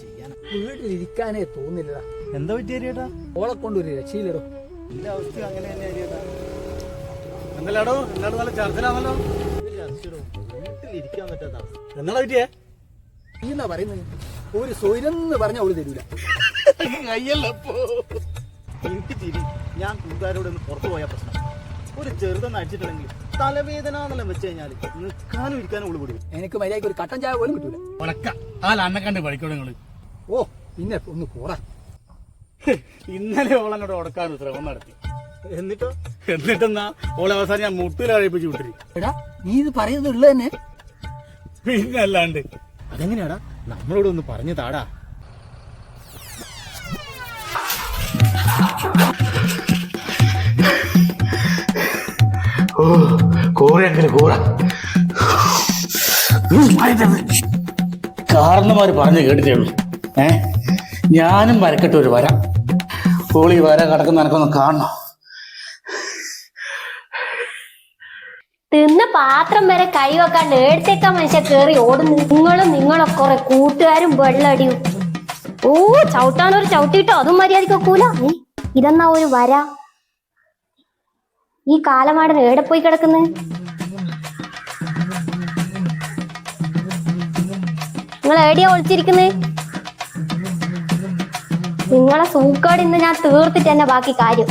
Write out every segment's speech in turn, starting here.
ചെയ്യാനാ? വീട്ടിലിരിക്കാനേ തോന്നില്ല എന്താ പറ്റിയ അറിയാട്ടാ ഓളെ കൊണ്ടൊരു രക്ഷയില്ലടോ. എന്റെ അവസ്ഥ അങ്ങനെ തന്നെ എന്തല്ലാടോ എന്താണ് എല്ലാടും നല്ല ചർച്ചയിലാണല്ലോ വീട്ടിലിരിക്കാൻ പറ്റാത്ത എന്നാ പറ്റിയേ? ഈന്നാ പറയുന്നത് ഒരു സൊയിലെന്ന് പറഞ്ഞ അവൾ തരൂല. കയ്യല്ലപ്പോ എനിക്ക് തിരി ഞാൻ കൂട്ടുകാരോട് ഒന്ന് പുറത്തു പോയ പ്രശ്നം. ഒരു ചെറുതൊന്ന് അടിച്ചിട്ടുണ്ടെങ്കിൽ തലവേദന എന്നെല്ലാം വെച്ച് കഴിഞ്ഞാൽ നിൽക്കാനും ഇരിക്കാനും ഉള്ളു പിടിക്കും എനിക്ക് മര്യാദയ്ക്ക് ഒരു കട്ടൻ ചായ പോലും കിട്ടൂല. ഉണക്ക ആ അന്നെ കണ്ട് പഠിക്കണോ നിങ്ങൾ? ഓ പിന്നെ ഒന്ന് പോറ. ഇന്നലെ ഓളങ്ങോട്ട് ഉടക്കാൻ ശ്രമം നടത്തി. എന്നിട്ടോ? എന്നിട്ടെന്നാ ഓളെ അവസാനം ഞാൻ മുട്ടിൽ കഴിപ്പിച്ച് വിട്ടിരി എടാ നീ ഇത് പറയുന്നത് ഉള്ളത് തന്നെ. പിന്നെ അല്ലാണ്ട് അതെങ്ങനെയാടാ? നമ്മളോട് ഒന്ന് പറഞ്ഞു താടാ. കൂറ. കാരണന്മാര് പറഞ്ഞു കേട്ടിട്ടേ ഉള്ളൂ. ഏ? ഞാനും വരക്കട്ടെ ഒരു വര. ഹോളി വര കിടക്കുന്ന എനക്കൊന്ന് കാണണം. തിന്ന പാത്രം വരെ കൈ വെക്കാണ്ട് എടുത്തേക്കാൻ മനുഷ്യ കേറി ഓടും നിങ്ങളും നിങ്ങളും കുറെ കൂട്ടുകാരും വെള്ളടിയും. ഓ ചവിട്ടാനൊരു ചവിട്ടിട്ടോ? അതും മര്യാദക്കൂല ഇതെന്നാ ഒരു വര? ഈ കാലമാടൻ ഏടെ പോയി കിടക്കുന്നു? നിങ്ങൾ എവിടെയാ ഒളിച്ചിരിക്കുന്നത് നിങ്ങളെ സൂക്കാട് ഇന്ന് ഞാൻ തീർത്തിട്ട് തന്നെ ബാക്കി കാര്യം.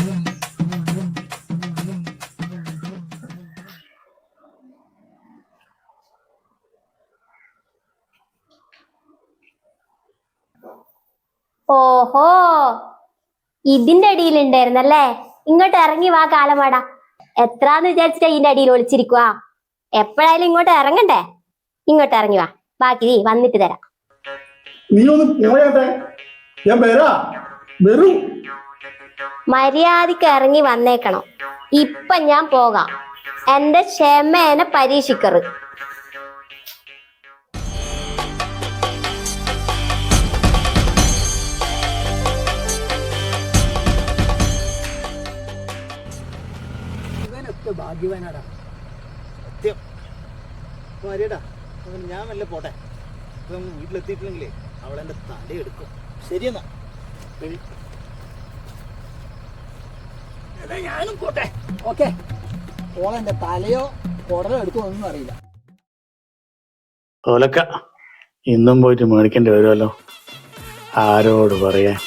ഓഹോ ഇതിന്റെ അടിയിലുണ്ടായിരുന്നല്ലേ ഇങ്ങോട്ട് ഇറങ്ങി വാ കാലമാടാ. എത്രാന്ന് വിചാരിച്ചിട്ടാ ഇതിന്റെ അടിയിൽ ഒളിച്ചിരിക്കുക എപ്പോഴായാലും ഇങ്ങോട്ട് ഇറങ്ങണ്ടേ? ഇങ്ങോട്ട് ഇറങ്ങി വാ. ബാക്കി നീ വന്നിട്ട് തരാം. നീ ഒന്ന് പോയാട്ടെ ഞാൻ വരാ. വരൂ. മര്യാദയ്ക്ക് ഇറങ്ങി വന്നേക്കണം. ഇപ്പൊ ഞാൻ പോകാം. എന്റെ ക്ഷമേനെ പരീക്ഷിക്കറ് ഭാഗ്യവാനാടാ. സത്യം. അപ്പൊ അറിയടാ അങ്ങനെ ഞാൻ വല്ല പോട്ടെ. നമ്മൾ വീട്ടിലെത്തിയിട്ടില്ലെങ്കിലേ അവളെന്റെ തലയെടുക്കും ശരിയെന്നാ ശരി എടാ, ഞാനും പോട്ടെ. ഓക്കെ. ഓളെന്റെ തലയോ കുടലോ എടുക്കുമൊന്നും അറിയില്ല. ഓലക്ക ഇന്നും പോയിട്ട് മേടിക്കേണ്ടി വരുമല്ലോ ആരോട് പറയാൻ?